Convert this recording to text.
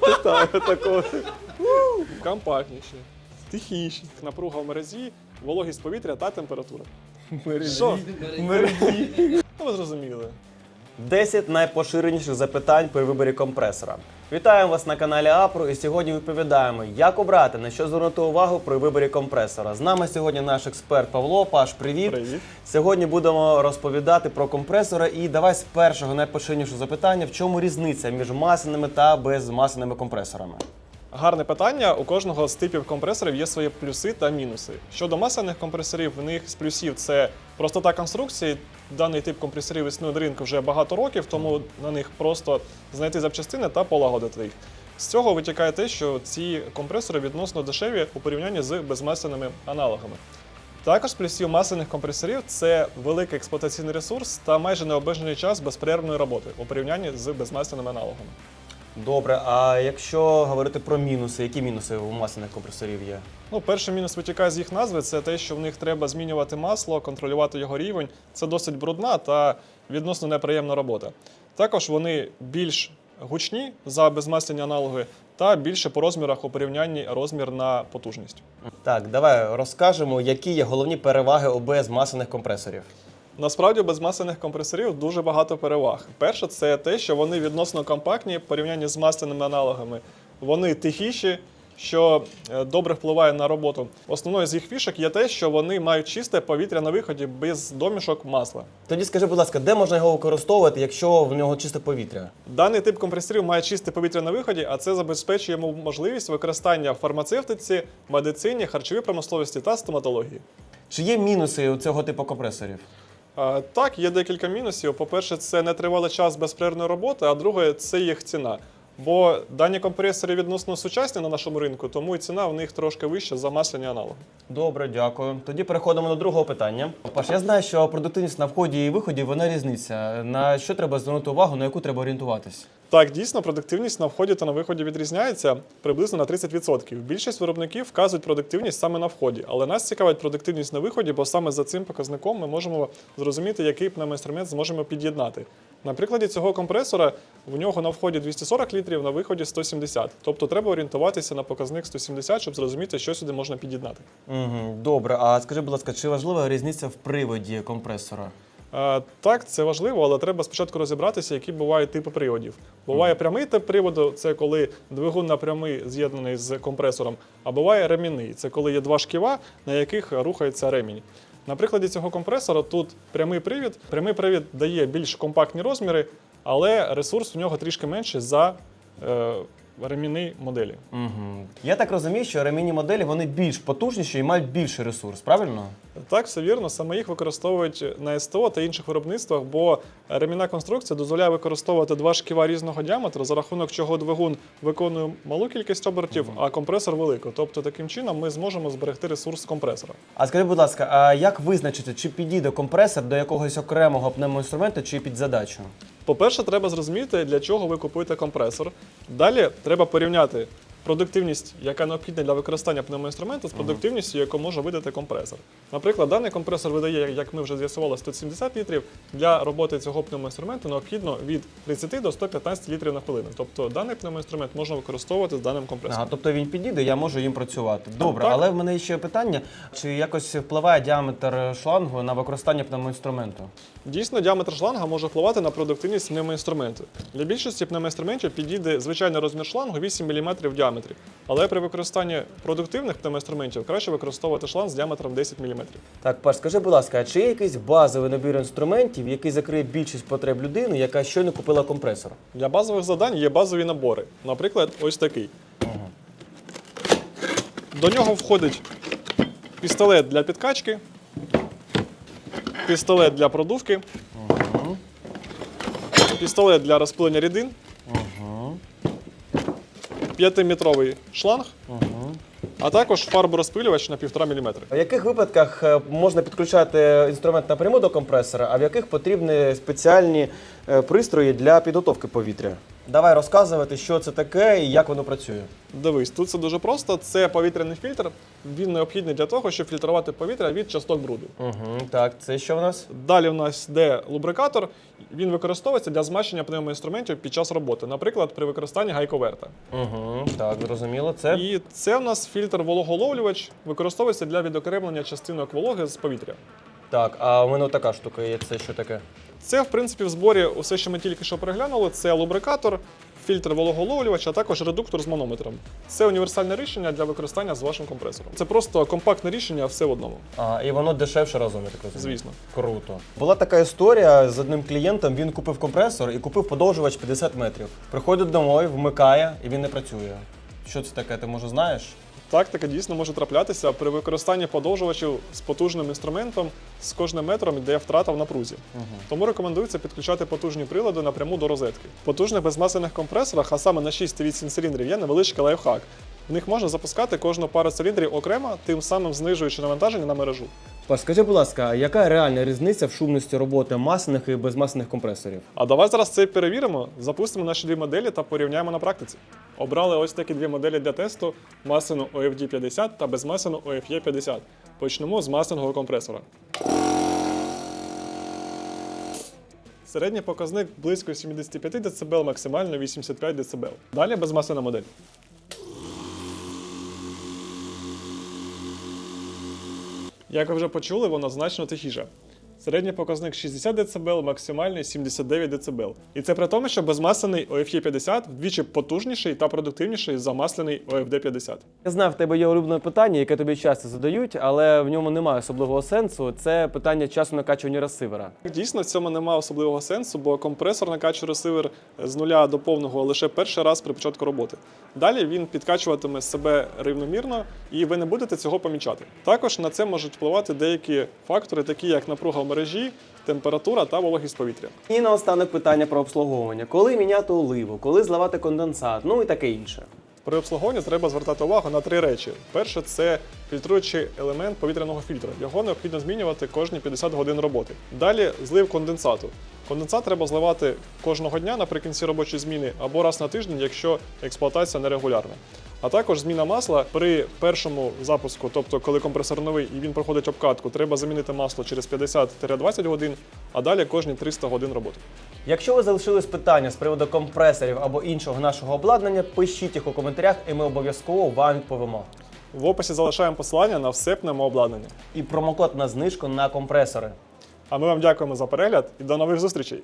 Питаю такого. Компактніші, тихіші. Напруга в мережі, вологість повітря та температура. Що? Ну, ви зрозуміли. 10 найпоширеніших запитань при виборі компресора. Вітаємо вас на каналі Апро і сьогодні відповідаємо, як обрати, на що звернути увагу при виборі компресора. З нами сьогодні наш експерт Павло. Паш, привіт. Привіт. Сьогодні будемо розповідати про компресора. І давай з першого найпоширенішого запитання: в чому різниця між масяними та безмасяними компресорами? Гарне питання. У кожного з типів компресорів є свої плюси та мінуси. Щодо масляних компресорів, в них з плюсів це простота конструкції. Даний тип компресорів існує на ринку вже багато років, тому на них просто знайти запчастини та полагодити їх. З цього витікає те, що ці компресори відносно дешеві у порівнянні з безмасляними аналогами. Також плюсів масляних компресорів це великий експлуатаційний ресурс та майже необмежений час безперервної роботи у порівнянні з безмасляними аналогами. Добре, а якщо говорити про мінуси, які мінуси у масляних компресорів є? Ну, перший мінус витікає з їх назви, це те, що в них треба змінювати масло, контролювати його рівень. Це досить брудна та відносно неприємна робота. Також вони більш гучні за безмасляні аналоги та більше по розмірах у порівнянні розмір на потужність. Так, давай розкажемо, які є головні переваги у безмасляних компресорів. Насправді у безмасляних компресорів дуже багато переваг. Перше, це те, що вони відносно компактні в порівнянні з масляними аналогами. Вони тихіші, що е, добре впливає на роботу. Основною з їх фішок є те, що вони мають чисте повітря на виході без домішок масла. Тоді скажи, будь ласка, де можна його використовувати, якщо в нього чисте повітря? Даний тип компресорів має чисте повітря на виході, а це забезпечує йому можливість використання в фармацевтиці, медицині, харчовій промисловості та стоматології. Чи є мінуси у цього типу компресорів? Так, є декілька мінусів. По-перше, це не тривалий час безперервної роботи, а друге, це їх ціна. Бо дані компресори відносно сучасні на нашому ринку, тому і ціна в них трошки вища за масляні аналоги. Добре, дякую. Тоді переходимо до другого питання. Паш, я знаю, що продуктивність на вході і виході вона різниця. На що треба звернути увагу, на яку треба орієнтуватись? Так, дійсно, продуктивність на вході та на виході відрізняється приблизно на 30%. Більшість виробників вказують продуктивність саме на вході, але нас цікавить продуктивність на виході, бо саме за цим показником ми можемо зрозуміти, який пневмоінструмент зможемо під'єднати. На прикладі цього компресора в нього на вході 240 літрів, на виході 170. Тобто треба орієнтуватися на показник 170, щоб зрозуміти, що сюди можна під'єднати. Угу, добре, а скажи, будь ласка, чи важлива різниця в приводі компресора? Е, Так, це важливо, але треба спочатку розібратися, які бувають типи приводів. Буває прямий тип приводу, це коли двигун напрямий з'єднаний з компресором, а буває ремінний, це коли є два шківа, на яких рухається ремінь. На прикладі цього компресора тут прямий привід. Прямий привід дає більш компактні розміри, але ресурс у нього трішки менший за ремінний моделі. Угу. Я так розумію, що ремінні моделі вони більш потужніші і мають більший ресурс, правильно? Так, все вірно. Саме їх використовують на СТО та інших виробництвах, бо ремінна конструкція дозволяє використовувати два шківа різного діаметру, за рахунок чого двигун виконує малу кількість обертів, а компресор велику. Тобто, таким чином ми зможемо зберегти ресурс компресора. А скажи, будь ласка, а як визначити, чи підійде компресор до якогось окремого пневмоінструменту, чи під задачу? По-перше, треба зрозуміти, для чого ви купуєте компресор. Далі треба порівняти продуктивність, яка необхідна для використання пневмоінструменту, з продуктивністю, яку може видати компресор. Наприклад, даний компресор видає, як ми вже з'ясували, 170 літрів. Для роботи цього пневмоінструменту необхідно від 30 до 115 літрів на хвилину. Тобто даний пневмоінструмент можна використовувати з даним компресором. Ага, тобто він підійде, я можу їм працювати. Добре, Так. але в мене ще питання: чи якось впливає діаметр шлангу на використання пневмоінструменту? Дійсно, діаметр шланга може впливати на продуктивність пневмоінструменту. Для більшості пневмоінструментів підійде звичайний розмір шлангу 8 мм в діаметрі. Але при використанні продуктивних пневмоінструментів краще використовувати шланг з діаметром 10 мм. Так, Паш, скажи, будь ласка, а чи є якийсь базовий набір інструментів, який закриє більшість потреб людини, яка щойно купила компресор? Для базових завдань є базові набори. Наприклад, ось такий. До нього входить пістолет для підкачки, пістолет для продувки, пістолет для розпилення рідин, 5-метровий шланг, а також фарборозпилювач на 1,5 мм. В яких випадках е, можна підключати інструмент напряму до компресора, а в яких потрібні спеціальні е, пристрої для підготовки повітря? Давай розказувати, що це таке і як воно працює. Дивись, тут це дуже просто. Це повітряний фільтр. Він необхідний для того, щоб фільтрувати повітря від часток бруду. Угу, так, це що в нас? Далі в нас йде лубрикатор. Він використовується для змащення пневмоінструментів під час роботи, наприклад, при використанні гайковерта. Угу, так, зрозуміло. Це І це в нас фільтр вологоловлювач, використовується для відокремлення частинок вологи з повітря. так. А у мене така штука є. Це що таке? Це, в принципі, в зборі усе, що ми тільки що переглянули, це лубрикатор, фільтр вологоловлювач, а також редуктор з манометром. Це універсальне рішення для використання з вашим компресором. Це просто компактне рішення, все в одному. А, і воно дешевше разом, я так розумію. Звісно. Круто. Була така історія з одним клієнтом. Він купив компресор і купив подовжувач 50 метрів. Приходить домой, вмикає і він не працює. Що це таке? Ти може знаєш? Так, таке дійсно може траплятися при використанні подовжувачів з потужним інструментом. З кожним метром йде втрата в напрузі. Тому рекомендується підключати потужні прилади напряму до розетки. В потужних безмасляних компресорах, а саме на 6-8 циліндрів, є невеличкий лайфхак. В них можна запускати кожну пару циліндрів окремо, тим самим знижуючи навантаження на мережу. Скажи, будь ласка, яка реальна різниця в шумності роботи масляних і безмасляних компресорів? А давай зараз це перевіримо, запустимо наші дві моделі та порівняємо на практиці. Обрали ось такі дві моделі для тесту: масляну OFD 50 та безмасляну OFE 50. Почнемо з масляного компресора. Середній показник близько 75 дБ, максимально 85 дБ. Далі безмасляна модель. Як ви вже почули, вона значно тихіша. Середній показник 60 дБ, максимальний 79 дБ. І це при тому, що безмасляний OFE 50 вдвічі потужніший та продуктивніший за масляний OFD 50. Я знаю, в тебе є улюблене питання, яке тобі часто задають, але в ньому немає особливого сенсу. Це питання часу накачування ресивера. Дійсно, в цьому немає особливого сенсу, бо компресор накачує ресивер з нуля до повного лише перший раз при початку роботи. Далі він підкачуватиме себе рівномірно, і ви не будете цього помічати. Також на це можуть впливати деякі фактори, такі як напруга мережі, температура та вологість повітря. І наостанок питання про обслуговування: коли міняти оливу, коли зливати конденсат, ну і таке інше. При обслуговуванні треба звертати увагу на три речі. Перше це фільтруючий елемент повітряного фільтра. Його необхідно змінювати кожні 50 годин роботи. Далі злив конденсату. Конденсат треба зливати кожного дня наприкінці робочої зміни або раз на тиждень, якщо експлуатація нерегулярна. А також зміна масла при першому запуску, тобто коли компресор новий і він проходить обкатку, треба замінити масло через 50-20 годин, а далі кожні 300 годин роботи. Якщо ви залишились питання з приводу компресорів або іншого нашого обладнання, пишіть їх у коментарях, і ми обов'язково вам відповімо. В описі залишаємо посилання на все пневмообладнання. І промокод на знижку на компресори. А ми вам дякуємо за перегляд і до нових зустрічей!